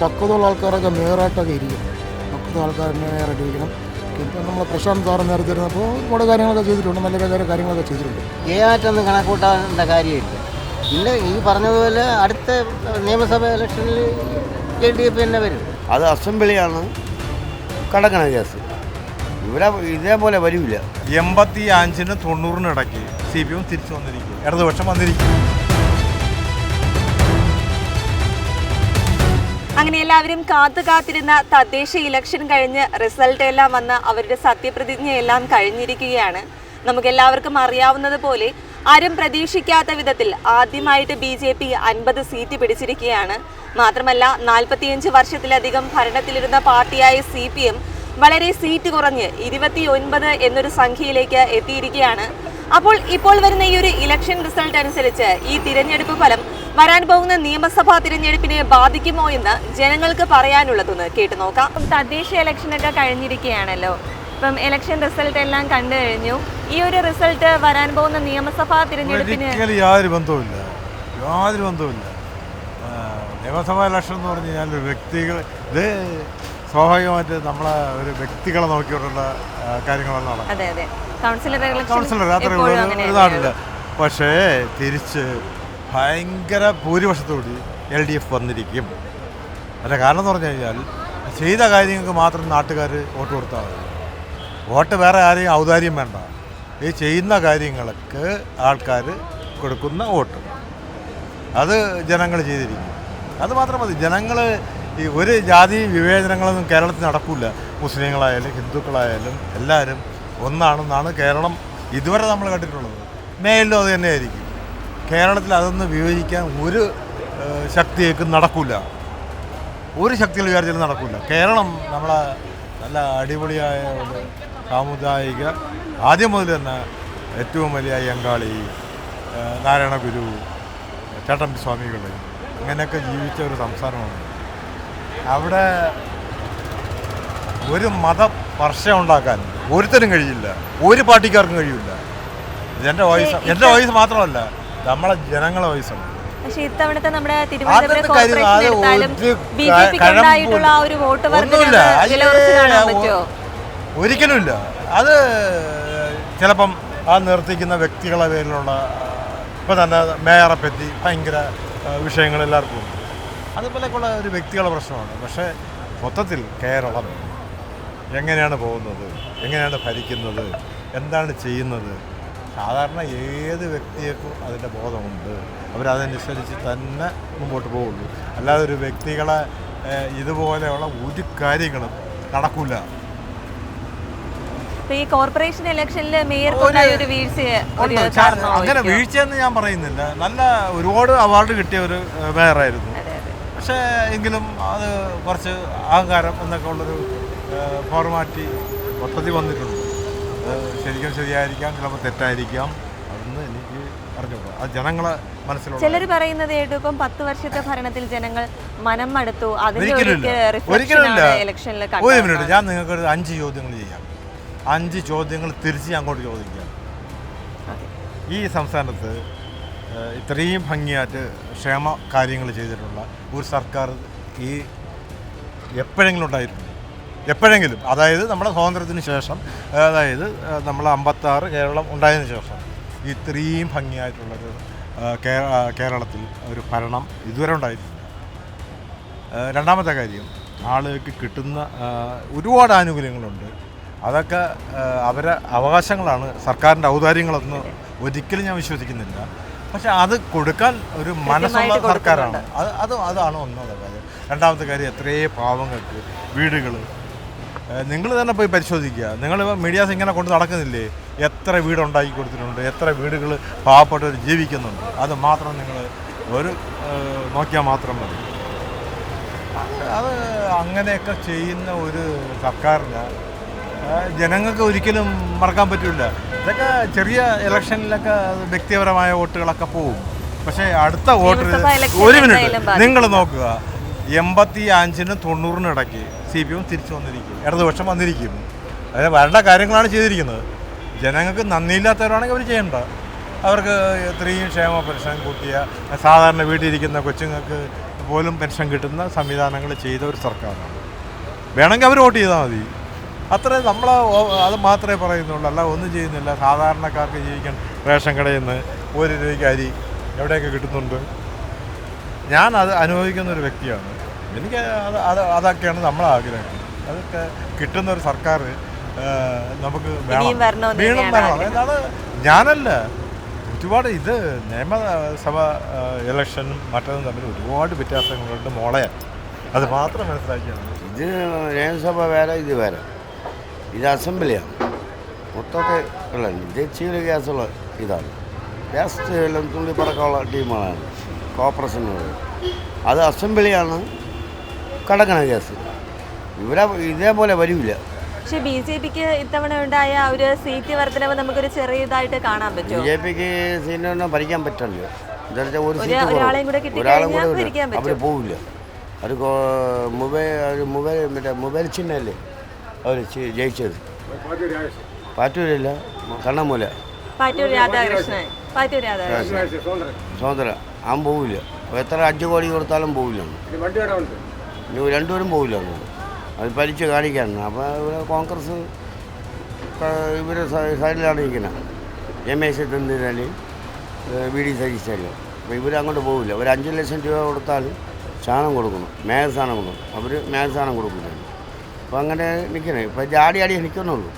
പക്വതയുള്ള ആൾക്കാരൊക്കെ മേയറായിട്ടൊക്കെ ഇരിക്കും. പക്വത ആൾക്കാർ മേയറായിട്ട് ഇരിക്കണം. ഇപ്പം നമ്മൾ പ്രശാന്ത് സാറ് നേരത്തെ ഇരുന്നപ്പോൾ ഒരുപാട് കാര്യങ്ങളൊക്കെ ചെയ്തിട്ടുണ്ട്. നല്ല നല്ല കാര്യങ്ങളൊക്കെ ചെയ്തിട്ടുണ്ട്. ഏതായിട്ടൊന്നും കണക്കൂട്ടാനുള്ള കാര്യമില്ല. പിന്നെ ഈ പറഞ്ഞതുപോലെ അടുത്ത നിയമസഭ ഇലക്ഷനിൽ എൽ ഡി എഫ് തന്നെ വരും. അത് അസംബ്ലിയാണ് കടക്കണ കേസ്. ഇവിടെ ഇതേപോലെ വരില്ല എൺപത്തി അഞ്ചിന് തൊണ്ണൂറിന് ഇടയ്ക്ക് സി പി എം തിരിച്ചു വന്നിരിക്കും. ഇടതുപക്ഷം വന്നിരിക്കും. അങ്ങനെ എല്ലാവരും കാത്തു കാത്തിരുന്ന തദ്ദേശ ഇലക്ഷൻ കഴിഞ്ഞ് റിസൾട്ട് എല്ലാം വന്ന് അവരുടെ സത്യപ്രതിജ്ഞയെല്ലാം കഴിഞ്ഞിരിക്കുകയാണ്. നമുക്ക് എല്ലാവർക്കും അറിയാവുന്നത് പോലെ ആരും പ്രതീക്ഷിക്കാത്ത വിധത്തിൽ ആദ്യമായിട്ട് ബി ജെ പി അൻപത് സീറ്റ് പിടിച്ചിരിക്കുകയാണ്. മാത്രമല്ല നാൽപ്പത്തിയഞ്ച് വർഷത്തിലധികം ഭരണത്തിലിരുന്ന പാർട്ടിയായ സി പി എം വളരെ സീറ്റ് കുറഞ്ഞ് ഇരുപത്തി ഒൻപത് എന്നൊരു സംഖ്യയിലേക്ക് എത്തിയിരിക്കുകയാണ്. അപ്പോൾ ഇപ്പോൾ വരുന്ന ഈ ഒരു ഇലക്ഷൻ റിസൾട്ട് അനുസരിച്ച് ഈ തിരഞ്ഞെടുപ്പ് ഫലം വരാൻ പോകുന്ന നിയമസഭാ തിരഞ്ഞെടുപ്പിനെ ബാധിക്കുമോ എന്ന് ജനങ്ങൾക്ക് പറയാനുള്ളതൊന്ന് കേട്ടു നോക്കാം. തദ്ദേശ ഇലക്ഷനൊക്കെ കഴിഞ്ഞിരിക്കുകയാണല്ലോ. ഇപ്പം ഇലക്ഷൻ റിസൾട്ട് എല്ലാം കണ്ടു കഴിഞ്ഞു. ഈ ഒരു റിസൾട്ട് വരാൻ പോകുന്ന നിയമസഭാ തിരഞ്ഞെടുപ്പിന് യാതൊരു ബന്ധവുമില്ല. യാതൊരു ബന്ധവുമില്ല. നിയമസഭാ ഇലക്ഷൻ എന്ന് പറഞ്ഞു കഴിഞ്ഞാൽ ഒരു വ്യക്തികൾ ഇത് സ്വാഭാവികമായിട്ട് നമ്മളെ ഒരു വ്യക്തികളെ നോക്കിയിട്ടുള്ള കാര്യങ്ങളാണ് അതെ അതെ. കൗൺസിലർ അത്ര ഇതാണില്ല പക്ഷേ തിരിച്ച് ഭയങ്കര ഭൂരിപക്ഷത്തോടി എൽ ഡി എഫ് വന്നിരിക്കും. അതിന്റെ കാരണം എന്ന് പറഞ്ഞു കഴിഞ്ഞാൽ ചെയ്ത കാര്യങ്ങൾക്ക് മാത്രം നാട്ടുകാർ വോട്ട് കൊടുത്താൽ മതി. വോട്ട് വേറെ ആരെയും ഔദാര്യം വേണ്ട. ഈ ചെയ്യുന്ന കാര്യങ്ങൾക്ക് ആൾക്കാർ കൊടുക്കുന്ന വോട്ട്. അത് ജനങ്ങൾ ചെയ്തിരിക്കും. അത് മാത്രം മതി. ജനങ്ങൾ ഈ ഒരു ജാതി വിവേചനങ്ങളൊന്നും കേരളത്തിൽ നടക്കില്ല മുസ്ലിങ്ങളായാലും ഹിന്ദുക്കളായാലും എല്ലാവരും ഒന്നാണെന്നാണ് കേരളം ഇതുവരെ നമ്മൾ കണ്ടിട്ടുള്ളത്. മേലിലും അത് തന്നെയായിരിക്കും. കേരളത്തിൽ അതൊന്നും വിവേചിക്കാൻ ഒരു ശക്തിയേക്കും നടക്കില്ല ഒരു ശക്തികൾ വിചാരിച്ചാലും നടക്കില്ല കേരളം നമ്മളെ നല്ല അടിപൊളിയായ ഒരു സാമുദായിക ആദ്യം മുതൽ തന്നെ ഏറ്റവും വലിയ അയ്യങ്കാളി നാരായണ ഗുരു ചേട്ടൻ സ്വാമികൾ അങ്ങനെയൊക്കെ ജീവിച്ച ഒരു സംസ്ഥാനമാണ്. അവിടെ ഒരു മത വർഷം ഉണ്ടാക്കാൻ ഒരുത്തരും കഴിയില്ല. ഒരു പാർട്ടിക്കാർക്കും കഴിയില്ല. എന്റെ വോയിസ് എന്റെ വോയിസ് മാത്രമല്ല നമ്മളെ ജനങ്ങളെ വോയിസാണ്. പക്ഷെ ഇത്തവണത്തെ നമ്മുടെ തിരുവനന്തപുരം കോർപ്പറേഷൻ ഒരിക്കലുമില്ല. അത് ചിലപ്പം ആ നിർത്തിക്കുന്ന വ്യക്തികളെ പേരിലുള്ള ഇപ്പം തന്നെ മേയറെ പറ്റി ഭയങ്കര വിഷയങ്ങൾ എല്ലാവർക്കും ഉണ്ട്. അതുപോലെയൊക്കെയുള്ള ഒരു വ്യക്തികളുടെ പ്രശ്നമാണ്. പക്ഷേ മൊത്തത്തിൽ കേരളം എങ്ങനെയാണ് പോകുന്നത്? എങ്ങനെയാണ് ഭരിക്കുന്നത്? എന്താണ് ചെയ്യുന്നത്? സാധാരണ ഏത് വ്യക്തിയേക്കും അതിന്റെ ബോധമുണ്ട്. അവരതനുസരിച്ച് തന്നെ മുമ്പോട്ട് പോവുള്ളൂ അല്ലാതെ ഒരു വ്യക്തികളെ ഇതുപോലെയുള്ള ഒരു കാര്യങ്ങളും നടക്കില്ല ഈ കോർപ്പറേഷൻ ഇലക്ഷനിൽ മേയർ ഒരു വീഴ്ച. അങ്ങനെ? വീഴ്ചയെന്ന് ഞാൻ പറയുന്നില്ല. നല്ല ഒരുപാട് അവാർഡ് കിട്ടിയ ഒരു മേയറായിരുന്നു. പക്ഷേ എങ്കിലും അത് കുറച്ച് അഹങ്കാരം എന്നൊക്കെ ഉള്ളൊരു ഫോർമാറ്റി മൊത്തത്തിൽ വന്നിട്ടുണ്ട്. അത് ശരിക്കും ശരിയായിരിക്കാം ചിലപ്പോൾ തെറ്റായിരിക്കാം. അതൊന്നും എനിക്ക് അറിഞ്ഞുകൂടാ. അത് ജനങ്ങളെ ചിലർ പറയുന്നത് ഇപ്പം പത്ത് വർഷത്തെ ഭരണത്തിൽ ജനങ്ങൾ മനം മടുത്തു. ഒരിക്കലുമില്ല ഒരു മിനിറ്റ് ഞാൻ നിങ്ങൾക്ക് ഒരു അഞ്ച് ചോദ്യങ്ങൾ ചെയ്യാം. അഞ്ച് ചോദ്യങ്ങൾ തിരിച്ച് അങ്ങോട്ട് ചോദിക്കാം. ഈ സംസ്ഥാനത്ത് ഇത്രയും ഭംഗിയായിട്ട് ക്ഷേമ കാര്യങ്ങൾ ചെയ്തിട്ടുള്ള ഒരു സർക്കാർ ഈ എപ്പോഴെങ്കിലും ഉണ്ടായിട്ടുണ്ട്. എപ്പോഴെങ്കിലും. അതായത് നമ്മുടെ സ്വാതന്ത്ര്യത്തിന് ശേഷം അതായത് നമ്മൾ അമ്പത്താറ് കേരളം ഉണ്ടായതിനു ശേഷം ഇത്രയും ഭംഗിയായിട്ടുള്ളൊരു കേരളത്തിൽ ഒരു ഭരണം ഇതുവരെ ഉണ്ടായിട്ടില്ല. രണ്ടാമത്തെ കാര്യം ആളുകൾക്ക് കിട്ടുന്ന ഒരുപാട് ആനുകൂല്യങ്ങളുണ്ട്. അതൊക്കെ അവരെ അവകാശങ്ങളാണ് സർക്കാരിന്റെ ഔദാര്യങ്ങളൊന്നും ഒരിക്കലും ഞാൻ വിശ്വസിക്കുന്നില്ല. പക്ഷെ അത് കൊടുക്കാൻ ഒരു മനസ്സുള്ള സർക്കാരാണ്. അത് അത് അതാണ് ഒന്നാമത്തെ കാര്യം. രണ്ടാമത്തെ കാര്യം എത്രയേ പാവങ്ങൾക്ക് വീടുകൾ നിങ്ങൾ തന്നെ പോയി പരിശോധിക്കുക. നിങ്ങൾ മീഡിയാസ് ഇങ്ങനെ കൊണ്ട് നടക്കുന്നില്ലേ? എത്ര വീടുണ്ടാക്കി കൊടുത്തിട്ടുണ്ട് എത്ര വീടുകൾ പാവപ്പെട്ടവർ ജീവിക്കുന്നുണ്ട്. അത് മാത്രം നിങ്ങൾ ഒരു നോക്കിയാൽ മാത്രം മതി. അത് അങ്ങനെയൊക്കെ ചെയ്യുന്ന ഒരു സർക്കാരിന് ജനങ്ങൾക്ക് ഒരിക്കലും മറക്കാൻ പറ്റില്ല. ഇതൊക്കെ ചെറിയ ഇലക്ഷനിലൊക്കെ വ്യക്തിപരമായ വോട്ടുകളൊക്കെ പോകും പക്ഷേ അടുത്ത വോട്ട് ഒരു മിനിറ്റ് നിങ്ങൾ നോക്കുക. എൺപത്തി അഞ്ചിനും തൊണ്ണൂറിനും ഇടയ്ക്ക് സി പി എം തിരിച്ചു വന്നിരിക്കും. ഇടതുപക്ഷം വന്നിരിക്കും. അതായത് വരേണ്ട കാര്യങ്ങളാണ് ചെയ്തിരിക്കുന്നത്. ജനങ്ങൾക്ക് നന്ദിയില്ലാത്തവരാണെങ്കിൽ അവർ ചെയ്യേണ്ട. അവർക്ക് ഇത്രയും ക്ഷേമ പെൻഷൻ കൂട്ടിയ സാധാരണ വീട്ടിലിരിക്കുന്ന കൊച്ചുങ്ങൾക്ക് പോലും പെൻഷൻ കിട്ടുന്ന സംവിധാനങ്ങൾ ചെയ്ത ഒരു സർക്കാരാണ്. വേണമെങ്കിൽ അവർ വോട്ട് ചെയ്താൽ മതി. അത്രേ നമ്മൾ അത് മാത്രമേ പറയുന്നുള്ളൂ. അല്ല ഒന്നും ചെയ്യുന്നില്ല. സാധാരണക്കാർക്ക് ജീവിക്കാൻ റേഷൻ കടയിൽ നിന്ന് ഒരു രൂപയ്ക്ക് അരി എവിടെയൊക്കെ കിട്ടുന്നുണ്ട്? ഞാൻ അത് അനുഭവിക്കുന്ന ഒരു വ്യക്തിയാണ്. എനിക്ക് അത് അത് അതൊക്കെയാണ് നമ്മളെ ആഗ്രഹം. അതൊക്കെ കിട്ടുന്ന ഒരു സർക്കാർ നമുക്ക് വീണ്ടും വരണം അതായത് ഞാനല്ല. ഒരുപാട് ഇത് നിയമസഭ ഇലക്ഷനും മറ്റതും തമ്മിൽ ഒരുപാട് വ്യത്യാസങ്ങളുണ്ട് മോളെ. അത് മാത്രം മനസ്സിലാക്കിയാണ് ഇത് നിയമസഭ വേറെ ഇത് വേറെ. ഇത് അസംബ്ലിയാണ് മൊത്തത്തെ ഉള്ള ഇത് ഗ്യാസുള്ള ഇതാണ്. ഗ്യാസ് എല്ലാം തുള്ളി പടക്കമുള്ള ടീമാണ്. കോപ്പറേഷൻ അത് അസംബ്ലിയാണ് കടക്കണ ഗ്യാസ്. ഇവിടെ ഇതേപോലെ വരില്ല പക്ഷേ ബി ജെ പിക്ക് ഇത്തവണ ഉണ്ടായ ഒരു സീറ്റ് വർധനവ് നമുക്കൊരു ചെറിയതായിട്ട് കാണാൻ പറ്റും ബി ജെ പിക്ക് സീറ്റൊന്നും ഭരിക്കാൻ പറ്റില്ല ഒരു സീറ്റ്. ഒരാളെയും കൂടെ കിട്ടി അവർ പോവില്ല. അത് മൊബൈൽ മൊബൈൽ മറ്റേ മൊബൈൽ ചിഹ്നല്ലേ? അവർ ജയിച്ചത്. പാറ്റൂരില്ല കണ്ണമൂല പാറ്റൂർ രാധാകൃഷ്ണൻ. പാറ്റൂർ രാധാകൃഷ്ണൻ. സ്വതന്ത്ര ആ പോവില്ല. എത്ര അഞ്ച് കോടി കൊടുത്താലും പോവില്ല രണ്ടുപേരും പോവില്ല. അത് പലിച്ച് കാണിക്കാനാണ് അപ്പോൾ ഇവിടെ കോൺഗ്രസ് ഇവർ സൈഡിലാണ് ഇരിക്കുന്നത് രമേശ് ചെന്നിത്തലി വി ഡി സതീശല്ലോ? അപ്പോൾ ഇവർ അങ്ങോട്ട് പോവില്ല. ഒരു അഞ്ച് ലക്ഷം രൂപ കൊടുത്താൽ സ്ഥാനം കൊടുക്കണം. മേയർ സ്ഥാനം കൊടുക്കണം. അവർ മേയർ സ്ഥാനം അപ്പോൾ അങ്ങനെ നിൽക്കണേ ഇപ്പൊ ജാടി ആടി നിൽക്കുന്നുള്ളൂ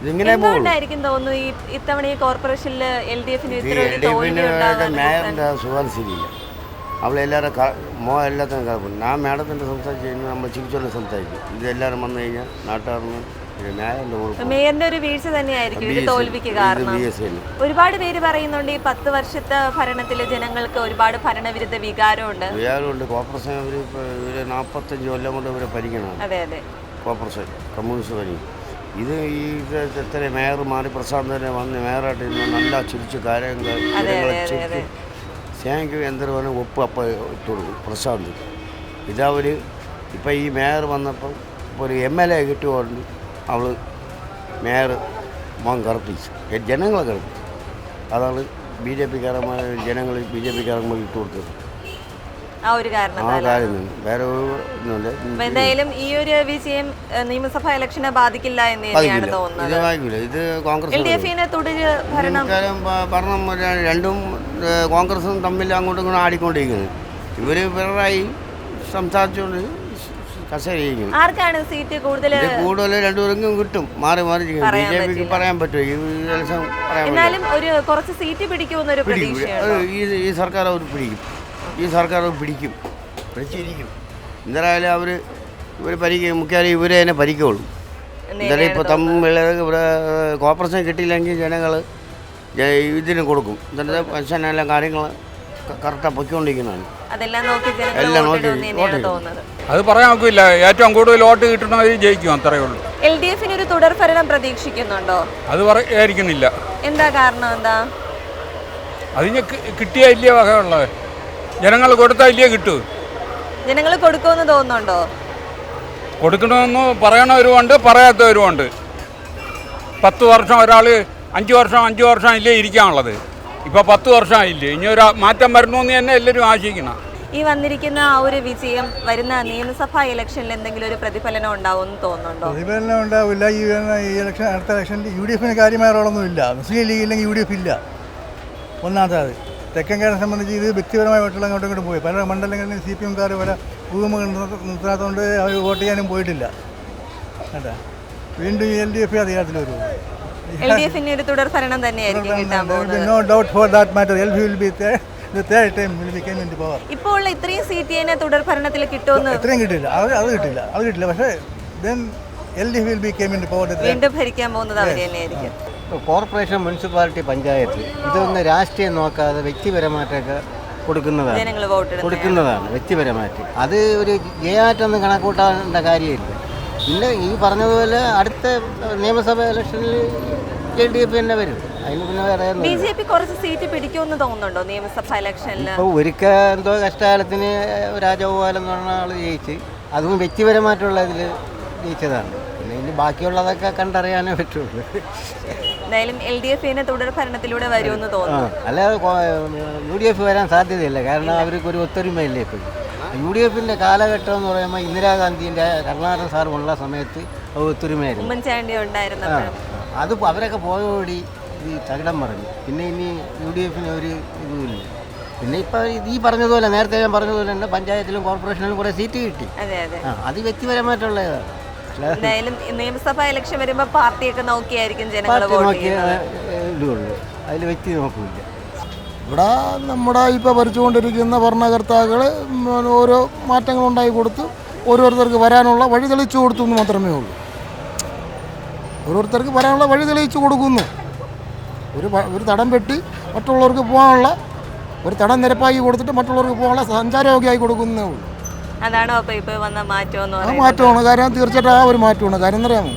ഇതിങ്ങനെ എന്തുകൊണ്ടായിരിക്കും തോന്നുന്നു ഈ ഇത്തവണ ഈ കോർപ്പറേഷനിൽ എൽ ഡി എഫിന് തോൽവി പിന്നെ ഉണ്ടാകാൻ മേയറിന്റെ സുഖം ശരിയില്ല അവളെല്ലാവരും മോ എല്ലാത്തിനും കുഴപ്പമില്ല ഞാൻ മേഡത്തിന്റെ സംസാരിച്ച് കഴിഞ്ഞാൽ നമ്മൾ ചിരിച്ചോണ്ട് സംസാരിക്കും. ഇതെല്ലാവരും വന്നു കഴിഞ്ഞാൽ നാട്ടുകാരന് മേയറിന്റെ ഒരു വീഴ്ച തന്നെയായിരിക്കും ഇത് തോൽവിക്ക് കാരണം. ഒരുപാട് പേര് പറയുന്നുണ്ട് ഈ പത്ത് വർഷത്തെ ഭരണത്തിലെ ജനങ്ങൾക്ക് ഒരുപാട് ഭരണവിരുദ്ധ വികാരമുണ്ട്. വികാരമുണ്ട്. ഇവർ നാൽപ്പത്തഞ്ച് കൊല്ലം കൊണ്ട് ഇവരെ ഭരിക്കണം അതെ അതെ. കോർപ്പറേഷൻ കമ്മ്യൂണിസ്റ്റ് തന്നെ ഇത് ഈ ഇത്ര മേയർ മാറി പ്രശാന്ത് തന്നെ വന്ന് മേയറായിട്ട് ഇന്ന് നല്ല ചിരിച്ച് കാര്യങ്ങൾ. ചിരിച്ച് സ്നേഹിക്ക് എന്തൊരു വേണം ഒപ്പ് അപ്പം ഇട്ട് കൊടുക്കും പ്രശാന്ത് ഇതവർ ഇപ്പം ഈ മേയർ വന്നപ്പം ഇപ്പോൾ ഒരു എം എൽ എ കിട്ടിയോണ്ട് അവൾ മേയർ മോൻ കറുപ്പിച്ചു. ജനങ്ങളെ കറുപ്പിച്ചു. അതാണ് ബി ജെ പിക്കാരന്മാർ ജനങ്ങൾ ബി ജെ പിക്കാരന്മാർ ഇട്ട് കൊടുത്തത്. ആ ഒരു കാരണത്താൽ വേറെ എന്തായാലും ഈ ഒരു വിജയം നിയമസഭാ ഇലക്ഷനെ ബാധിക്കില്ല എന്ന് തന്നെയാണ് തോന്നുന്നത്. ഇത് കോൺഗ്രസ് എൽ ഡി എഫിന് തുടര് ഭരണം. ഭരണം രണ്ടും കോൺഗ്രസും തമ്മിൽ അങ്ങോട്ടും ഇങ്ങോട്ടും ആടിക്കൊണ്ടിരിക്കുന്നു. ഇവർ പിണറായി സംസാരിച്ചുകൊണ്ട് കസേരയിരിക്കുന്നു. ആർക്കാണ് സീറ്റ് കൂടുതൽ കൂടുതൽ രണ്ടുപേർക്കും കിട്ടും. മാറി മാറി ബി ജെ പിക്ക് പറയാൻ പറ്റുമോ? ഈ ഇലക്ഷൻ പറയാൻ എന്നാലും ഒരു കുറച്ച് സീറ്റ് പിടിക്കുമെന്നൊരു പ്രതീക്ഷ ഈ സർക്കാർ അവർ പിടിക്കും. ഈ സർക്കാർ പിടിക്കും പിടിച്ചിരിക്കും. എന്തായാലും അവർ ഇവർ പരിക്ക് മുഖ്യമന്ത്രി ഇവരെ തന്നെ പരിക്കുള്ളൂ. എന്തായാലും ഇപ്പോൾ തമ്മിൽ ഇവിടെ കോപ്പറേഷൻ കിട്ടിയില്ലെങ്കിൽ ജനങ്ങൾ ഇതിന് കൊടുക്കും. എന്നിട്ട് പെൻഷനെല്ലാം കാര്യങ്ങൾ കറക്റ്റാണ് പൊയ്ക്കൊണ്ടിരിക്കുന്നതാണ്. അതെല്ലാം നോക്കി ജനങ്ങൾ എല്ലാം നോക്കി അത് പറയാൻ ഒക്കില്ല ഏറ്റവും കൂടുതൽ വോട്ട് കിട്ടണവർ ജയിക്കും അത്രയേ ഉള്ളൂ. എൽ ഡി എഫിന് ഒരു തുടർ ഭരണം പ്രതീക്ഷിക്കുന്നുണ്ടോ? അത് പറയായിരിക്കുന്നില്ല എന്താ കാരണം? എന്താ? അതിന് കിട്ടിയ വലിയ വകയുള്ളത് ജനങ്ങൾ കൊടുത്താൽ ഇല്ലേ കിട്ടൂ? ജനങ്ങൾ കൊടുക്കുമെന്ന് തോന്നുന്നുണ്ടോ? കൊടുക്കണമെന്ന് പറയണവരുമുണ്ട് പറയാത്തവരുമുണ്ട്. പത്ത് വർഷം ഒരാൾ അഞ്ച് വർഷം അഞ്ച് വർഷം ഇല്ലേ ഇരിക്കാനുള്ളത്. ഇപ്പോൾ പത്ത് വർഷമായില്ലേ ഇനി ഒരു മാറ്റം വരണമെന്ന് തന്നെ എല്ലാവരും ആശിക്കണം. ഈ വന്നിരിക്കുന്ന ആ ഒരു വിജയം വരുന്ന നിയമസഭാ ഇലക്ഷനിൽ എന്തെങ്കിലും ഒരു പ്രതിഫലനം ഉണ്ടാവും തോന്നുന്നുണ്ടോ? പ്രതിഫലനം ഉണ്ടാവില്ല ഈ വരുന്ന ഈ ഇലക്ഷൻ അടുത്ത ഇലക്ഷനിൽ യു ഡി എഫിന് കാര്യമായ റോളൊന്നുമില്ല. മുസ്ലിം ലീഗ് ഇല്ലെങ്കിൽ യു ഡി എഫ് ഇല്ല. ഒന്നാമത്തത് തെക്കൻ കേരളം സംബന്ധിച്ച് ഇത് വ്യക്തിപരമായിട്ടുള്ള അങ്ങോട്ടും ഇങ്ങോട്ടും പോയി. പല മണ്ഡലങ്ങളിലും സി പി എംകാർ പല ഭൂമികൾ നിർത്താത്തതുകൊണ്ട് അവർ വോട്ട് ചെയ്യാനും പോയിട്ടില്ല. കേട്ടാ വീണ്ടും എൽ ഡി എഫ് അധികാരത്തിൽ വരും എൽ ഡി എഫിന് ഒരു തുടർ ഭരണം തന്നെയായിരിക്കും no doubt for that matter L will be ഇപ്പോൾ ഉള്ള ഇത്രയും സീറ്റ് തന്നെ തുടർ ഭരണത്തിൽ കിട്ടുമെന്ന് ഇത്രയും കിട്ടില്ല അത് അത് കിട്ടില്ല അത് കിട്ടില്ല പക്ഷേ then L D will be came in power വീണ്ടും ഭരിക്കാൻ പോകുന്നത് അവർ തന്നെയായിരിക്കും. കോർപ്പറേഷൻ മുനിസിപ്പാലിറ്റി പഞ്ചായത്ത് ഇതൊന്ന് രാഷ്ട്രീയം നോക്കാതെ വ്യക്തിപരമായിട്ടൊക്കെ കൊടുക്കുന്നതാണ്. കൊടുക്കുന്നതാണ് വ്യക്തിപരമായിട്ട്. അത് ഒരു ജയാറ്റൊന്നും കണക്കൂട്ടാണ്ട കാര്യമില്ല. പിന്നെ ഈ പറഞ്ഞതുപോലെ അടുത്ത നിയമസഭാ ഇലക്ഷനിൽ എൽ ഡി എഫ് തന്നെ വരും. അതിന് പിന്നെ വേറെ ബി ജെ പി കുറച്ച് സീറ്റ് പിടിക്കുമെന്ന് തോന്നുന്നുണ്ടോ നിയമസഭാ ഇലക്ഷനിൽ ഇപ്പോൾ ഒരിക്കൽ എന്തോ കഷ്ടകാലത്തിന് രാജഗോപാലം എന്ന് പറഞ്ഞ ആൾ ജയിച്ച് അതും വ്യക്തിപരമായിട്ടുള്ള ഇതിൽ ജയിച്ചതാണ്. പിന്നെ ഇനി ബാക്കിയുള്ളതൊക്കെ കണ്ടറിയാനേ പറ്റുള്ളൂ. എന്തായാലും എൽ ഡി എഫിന് തുടർ ഭരണത്തിലൂടെ വരുമെന്ന് തോന്നുന്നു. അല്ലാതെ യു ഡി എഫ് വരാൻ സാധ്യതയില്ല. കാരണം അവർക്ക് ഒരു ഒത്തൊരുമയില്ലേ ഇപ്പോൾ യു ഡി എഫിന്റെ കാലഘട്ടം എന്ന് പറയുമ്പോൾ ഇന്ദിരാഗാന്ധിന്റെ കർണാടക സാർ ഉള്ള സമയത്ത് ഒത്തൊരുമയായിരുന്നു. ഉമ്മൻചാണ്ടി അത് അവരൊക്കെ പോയോടി ഈ തകിടം പറഞ്ഞു പിന്നെ ഇനി യു ഡി എഫിന് ഒരു ഇതുമില്ല. പിന്നെ ഇപ്പോൾ ഈ പറഞ്ഞതുപോലെ നേരത്തെ ഞാൻ പറഞ്ഞതുപോലെ തന്നെ പഞ്ചായത്തിലും കോർപ്പറേഷനിലും കുറേ സീറ്റ് കിട്ടി. അതെ അതെ. എന്തായാലും നിയമസഭാ ഇലക്ഷൻ വരുമ്പോ പാർട്ടിയൊക്കെ നോക്കിയായിരിക്കും ജനങ്ങൾ പാർട്ടി വോട്ട് അതിൽ വ്യക്തി നോക്കില്ല. ഇവിടെ നമ്മുടെ ഇപ്പോൾ ഭരിച്ചുകൊണ്ടിരിക്കുന്ന ഭരണകർത്താക്കൾ ഓരോ മാറ്റങ്ങൾ ഉണ്ടാക്കി കൊടുത്ത്. ഓരോരുത്തർക്ക് വരാനുള്ള വഴി തെളിച്ചു കൊടുത്തു എന്ന് മാത്രമേ ഉള്ളൂ. ഓരോരുത്തർക്ക് വരാനുള്ള വഴി തെളിയിച്ചു കൊടുക്കുന്നു. ഒരു ഒരു തടം വെട്ടി മറ്റുള്ളവർക്ക് പോകാനുള്ള ഒരു തടം നിരപ്പാക്കി കൊടുത്തിട്ട് മറ്റുള്ളവർക്ക് പോകാനുള്ള സഞ്ചാരയോഗ്യമായി കൊടുക്കുന്നേ ഉള്ളൂ. അതാണോ വന്ന മാറ്റം എന്ന് ആ പറയുന്നത്? മാറ്റമാണ്. കാര്യം തീർച്ചയായിട്ടും ആ ഒരു മാറ്റമാണ്. കാര്യം എന്നറിയാമോ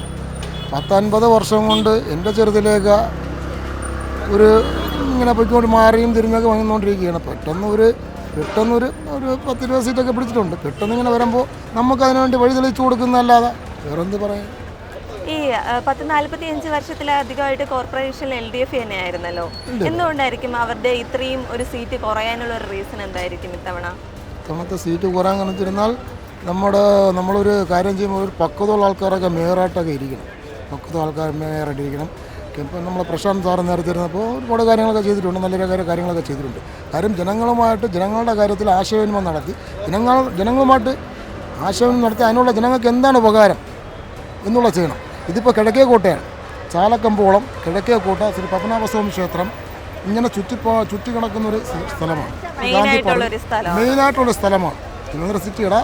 പത്തൊൻപത് വർഷം കൊണ്ട് എന്റെ ചെറുതിലേക്ക് ഒരു ഇങ്ങനെ പോയിക്കൊണ്ട് മാറിയും തിരിഞ്ഞൊക്കെ വന്നുകൊണ്ടിരിക്കുകയാണ്. പെട്ടെന്ന് ഒരു പെട്ടെന്നൊരു ഒരു പത്ത് ഇരുപത് സീറ്റൊക്കെ പിടിച്ചിട്ടുണ്ട്. പെട്ടെന്ന് ഇങ്ങനെ വരുമ്പോൾ നമുക്ക് അതിനുവേണ്ടി വഴി തെളിച്ചു കൊടുക്കുന്നതല്ലാതെ വേറെന്ത് പറയാം ഈ ആ, പത്ത് നാല്പത്തി അഞ്ച് വർഷത്തിലധികമായിട്ട് കോർപ്പറേഷനിൽ എൽ ഡി എഫ് തന്നെയായിരുന്നല്ലോ. എന്തുകൊണ്ടായിരിക്കും അവരുടെ ഇത്രയും ഒരു സീറ്റ് കുറയാനുള്ള ഒരു റീസൺ എന്തായിരിക്കും ഇത്തവണ? ഇത്തവണത്തെ സീറ്റ് കുറയാൻ കാണിച്ചിരുന്നാൽ നമ്മുടെ നമ്മളൊരു കാര്യം ചെയ്യുമ്പോൾ ഒരു പക്കതുള്ള ആൾക്കാരൊക്കെ മേയറായിട്ടൊക്കെ ഇരിക്കണം. പക്വത ആൾക്കാർ മേയറായിട്ട് ഇരിക്കണം ഇപ്പം നമ്മൾ പ്രശാന്ത് സാറ് നേരത്തെ ഇരുന്നപ്പോൾ ഒരുപാട് കാര്യങ്ങളൊക്കെ ചെയ്തിട്ടുണ്ട്. നല്ല നല്ല കാര്യങ്ങളൊക്കെ ചെയ്തിട്ടുണ്ട്. കാര്യം ജനങ്ങളുമായിട്ട് ജനങ്ങളുടെ കാര്യത്തിൽ ആശയവിനിമയം നടത്തി ജനങ്ങൾ ജനങ്ങളുമായിട്ട് ആശയവിനിമയം നടത്തി അതിനുള്ള ജനങ്ങൾക്ക് എന്താണ് ഉപകാരം എന്നുള്ള ചെയ്യണം. ഇതിപ്പോൾ കിഴക്കേ കോട്ടയാണ്. ചാലക്കമ്പോളം കിഴക്കേ കോട്ട ശ്രീ പത്മനാഭസ്വാമി ക്ഷേത്രം ഇങ്ങനെ ചുറ്റിപ്പോ ചുറ്റി കിടക്കുന്ന ഒരു സ്ഥലമാണ്. മെയിനായിട്ടുള്ള സ്ഥലമാണ്. തിരുവനന്തപുരം സിറ്റിയുടെ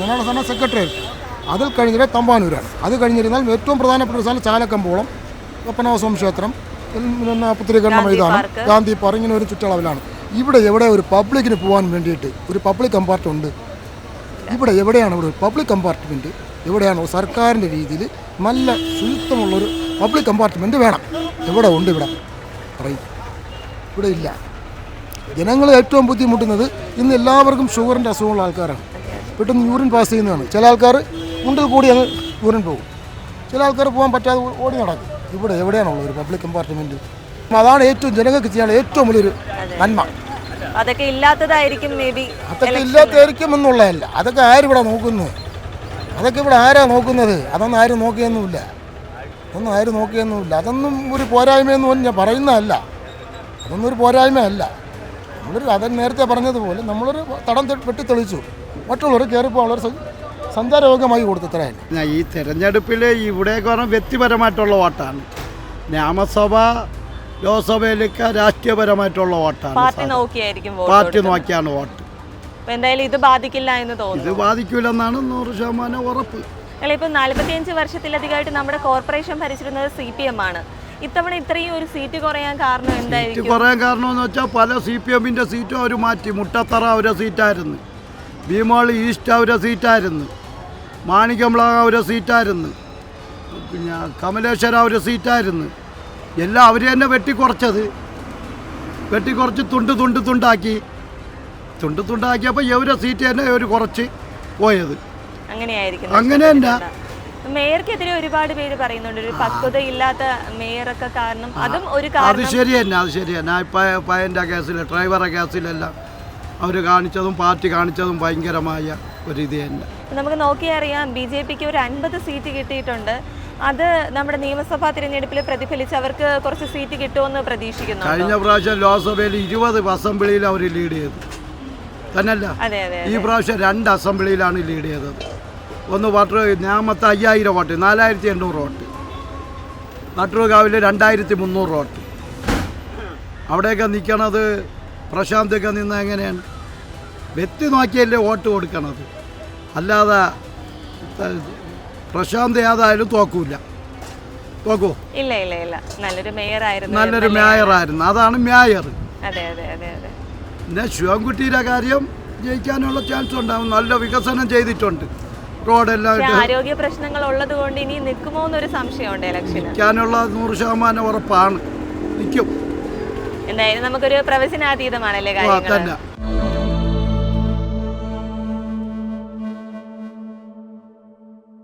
ഞാനാണ് സ്ഥലം സെക്രട്ടേറിയറ്റ് അതിൽ കഴിഞ്ഞിട്ട് തമ്പാനൂരാണ്. അത് കഴിഞ്ഞിരുന്നാൽ ഏറ്റവും പ്രധാനപ്പെട്ട ഒരു സ്ഥലം ചാലക്കമ്പോളം പത്മനാഭസ്വാമി ക്ഷേത്രം പിന്നെ പുത്തിരിക്കണ്ണ മൈതാനം ഗാന്ധി പാർക്ക് ഇങ്ങനെ ഒരു ചുറ്റളവിലാണ്. ഇവിടെ എവിടെ ഒരു പബ്ലിക്കിന് പോകാൻ വേണ്ടിയിട്ട് ഒരു പബ്ലിക് കമ്പാർട്ട്മെന്റ് ഉണ്ട്? ഇവിടെ എവിടെയാണ് ഇവിടെ ഒരു പബ്ലിക് കമ്പാർട്ട്മെന്റ് എവിടെയാണോ സർക്കാരിന്റെ രീതിയിൽ നല്ല ശുചിത്വമുള്ളൊരു പബ്ലിക് കമ്പാർട്ട്മെന്റ് വേണം. എവിടെ ഉണ്ട് ഇവിടെ? പറയും. ഇവിടെ ഇല്ല. ജനങ്ങൾ ഏറ്റവും ബുദ്ധിമുട്ടുന്നത് ഇന്ന് എല്ലാവർക്കും ഷുഗറിന്റെ അസുഖമുള്ള ആൾക്കാരാണ്. പെട്ടെന്ന് യൂറിൻ പാസ് ചെയ്യുന്നതാണ്. ചില ആൾക്കാർ മുണ്ടിൽ കൂടി അങ്ങ് യൂറിൻ പോകും. ചില ആൾക്കാർ പോകാൻ പറ്റാതെ ഓടി നടക്കും. ഇവിടെ എവിടെയാണുള്ളത് ഒരു പബ്ലിക് കമ്പാർട്ട്മെന്റ് അതാണ് ഏറ്റവും ജനങ്ങൾക്ക് ചെയ്യാൻ ഏറ്റവും വലിയൊരു നന്മ. അതൊക്കെ ഇല്ലാത്തതായിരിക്കും മേ ബി അതൊക്കെ ഇല്ലാത്തതായിരിക്കും എന്നുള്ളതല്ല. അതൊക്കെ ആരിവിടെ നോക്കുന്നത് അതൊക്കെ ഇവിടെ ആരാ നോക്കുന്നത്? അതൊന്നും ആരും നോക്കിയൊന്നുമില്ല. അതൊന്നും ആരും നോക്കിയൊന്നുമില്ല. അതൊന്നും ഒരു പോരായ്മയൊന്നും ഞാൻ പറയുന്നതല്ല. അതൊന്നും ഒരു പോരായ്മയല്ല. നമ്മളൊരു അതൻ നേരത്തെ പറഞ്ഞതുപോലെ നമ്മളൊരു തടം വെട്ടി തെളിച്ചു മറ്റുള്ളവർ കയറിപ്പോൾ അവർ സഞ്ചാരയോഗ്യമായി കൊടുത്തു. ഇത്ര ഞാൻ ഈ തെരഞ്ഞെടുപ്പിൽ ഇവിടെ പറഞ്ഞാൽ വ്യക്തിപരമായിട്ടുള്ള വോട്ടാണ്. നിയമസഭ ലോക്സഭയിലൊക്കെ രാഷ്ട്രീയപരമായിട്ടുള്ള വോട്ടാണ് പാർട്ടി നോക്കിയാണ് വോട്ട്. എന്തായാലും ഇത് ബാധിക്കില്ല എന്ന് തോന്നുന്നു. ഇത് തോന്നുന്നു ബാധിക്കൂലെന്നാണ് നൂറ് ശതമാനം ഉറപ്പ്. അല്ല ഇപ്പൊ നാല്പത്തിയഞ്ച് വർഷത്തിലധികമായിട്ട് നമ്മുടെ കോർപ്പറേഷൻ ഭരിച്ചിരുന്നത് സി പി എം ആണ്. ഇത്തവണ ഇത്രയും ഒരു സീറ്റ് കുറയാൻ കാരണം എന്തായിരിക്കും? കുറയാൻ കാരണം എന്ന് വെച്ചാൽ പല സി പി എമ്മിന്റെ സീറ്റും അവർ മാറ്റി. മുട്ടത്തറ അവരെ സീറ്റായിരുന്നു ഭീമോൾ ഈസ്റ്റ് അവരെ സീറ്റായിരുന്നു മാണിക്യംപ്ലാക അവരെ സീറ്റായിരുന്നു പിന്നെ കമലേശ്വര അവരെ സീറ്റായിരുന്നു എല്ലാം അവർ തന്നെ വെട്ടിക്കുറച്ചത് വെട്ടിക്കുറച്ച് തുണ്ട് തുണ്ട് തുണ്ടാക്കി. തുണ്ട് തുണ്ടാക്കിയപ്പോൾ ഇവരെ സീറ്റ് തന്നെ ഇവർ കുറച്ച് പോയത്. അങ്ങനെയായിരിക്കും. അങ്ങനെ തന്നെ. മേയർക്കെതിരെ ഒരുപാട് പേര് പറയുന്നുണ്ട്. ഒരു പക്വത ഇല്ലാത്ത മേയറൊക്കെ കാരണം അതും ഒരു അത് കാരണം ശരി തന്നെ അത് ശരി തന്നെ പയന്റെ കേസിൽ ഡ്രൈവറെ കേസിലെല്ലാം അവർ കാണിച്ചതും പാർട്ടി കാണിച്ചതും ഭയങ്കരമായ ഒരു ഇത് തന്നെ. നമുക്ക് നോക്കിയറിയാം ബി ജെ പിക്ക് ഒരു അൻപത് സീറ്റ് കിട്ടിയിട്ടുണ്ട്. അത് നമ്മുടെ നിയമസഭാ തിരഞ്ഞെടുപ്പിൽ പ്രതിഫലിച്ച് അവർക്ക് കുറച്ച് സീറ്റ് കിട്ടുമെന്ന് പ്രതീക്ഷിക്കുന്നു കഴിഞ്ഞ പ്രാവശ്യം ലോക്സഭയിൽ ഇരുപത് അസംബ്ലിയിൽ അവർ ലീഡ് ചെയ്തു. തന്നെയല്ല? അതെ അതെ ഈ പ്രാവശ്യം രണ്ട് അസംബ്ലിയിലാണ് ലീഡ് ചെയ്തത്. ഒന്ന് വാട്ടർ ഞാമത്തെ അയ്യായിരം വാട്ട് നാലായിരത്തി എണ്ണൂറ് വോട്ട്. വട്ടൂർകാവിൽ രണ്ടായിരത്തി മുന്നൂറ് വാട്ട്. അവിടെയൊക്കെ നിൽക്കണത് പ്രശാന്തൊക്കെ നിന്ന് എങ്ങനെയാണ്? വെത്തി നോക്കിയല്ലേ വോട്ട് കൊടുക്കണത്. അല്ലാതെ പ്രശാന്ത് ഏതായാലും തോക്കൂല. തോക്കൂ? ഇല്ല ഇല്ല ഇല്ല. നല്ലൊരു മേയർ ആയിരുന്നു. നല്ലൊരു മേയർ ആയിരുന്നു. അതാണ് മേയർ അതെ അതെ അതെ അതെ. പിന്നെ ശിവൻകുട്ടിയുടെ കാര്യം ജയിക്കാനുള്ള ചാൻസ് ഉണ്ടാവും. നല്ല വികസനം ചെയ്തിട്ടുണ്ട്. റോഡെല്ലാം ആരോഗ്യ പ്രശ്നങ്ങൾ ഉള്ളത് കൊണ്ട് ഇനി നിൽക്കുമോ എന്നൊരു സംശയമുണ്ട് ഇലക്ഷന്. നിൽക്കാനുള്ള നൂറ് ശതമാനം ഉറപ്പാണ്. നിൽക്കും. എന്തായാലും നമുക്കൊരു പ്രവചനാതീതമാണല്ലേ കാര്യങ്ങൾ